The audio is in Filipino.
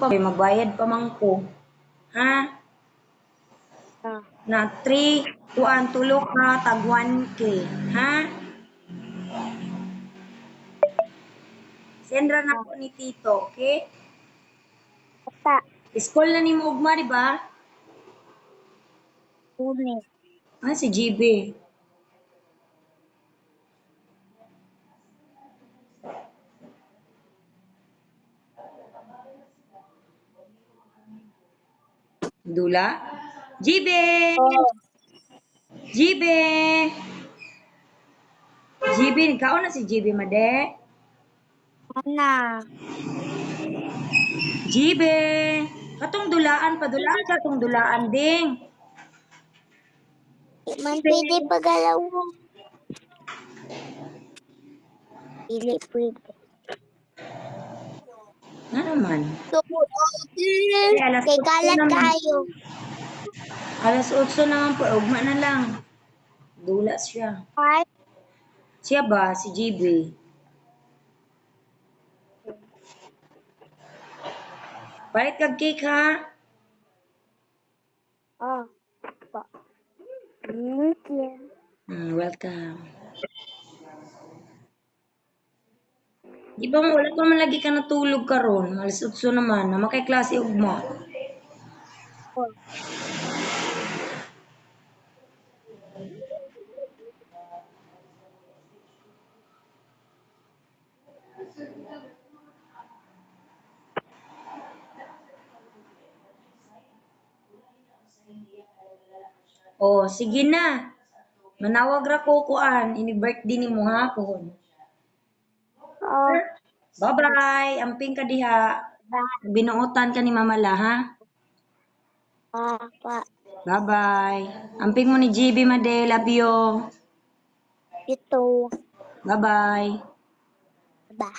pa, magbayad pa man ko. Ha? Ah. Na 3, kuan, tulo ka, tag 1K. Ha? Sendra na po ni Tito, okay? Bata. School na ni mo ugma, di ba? Lunes. Ah, si GB. Dula? GB! Oh. GB! GB, ikaw na si GB, made? Ana. GB! Katong dulaan, padulaan ka tong dulaan ding. Man pwede pagalaw mo. Dili pwede. Nga naman. So, kay otso kalat kayo. Alas 8 naman po, ugma na lang. Dula siya. Ay, Siya ba? Si GB? Balik kag cake ha? oh. Pa. Thank you. Mm, welcome. Di ba mo, wala pa man lagi ka natulog karon. Alas 8 naman, na makay klase ugma. Oh. Oh, sige na. Manawag ra ko kuan, ini birthday ni mo hapon. Oh. Bye-bye. Amping ka diha. Binuotan ka ni Mama La, ha? Pa. Pa. Bye-bye. Amping mo ni GB Made. Love you. Ito. Bye-bye. Ba.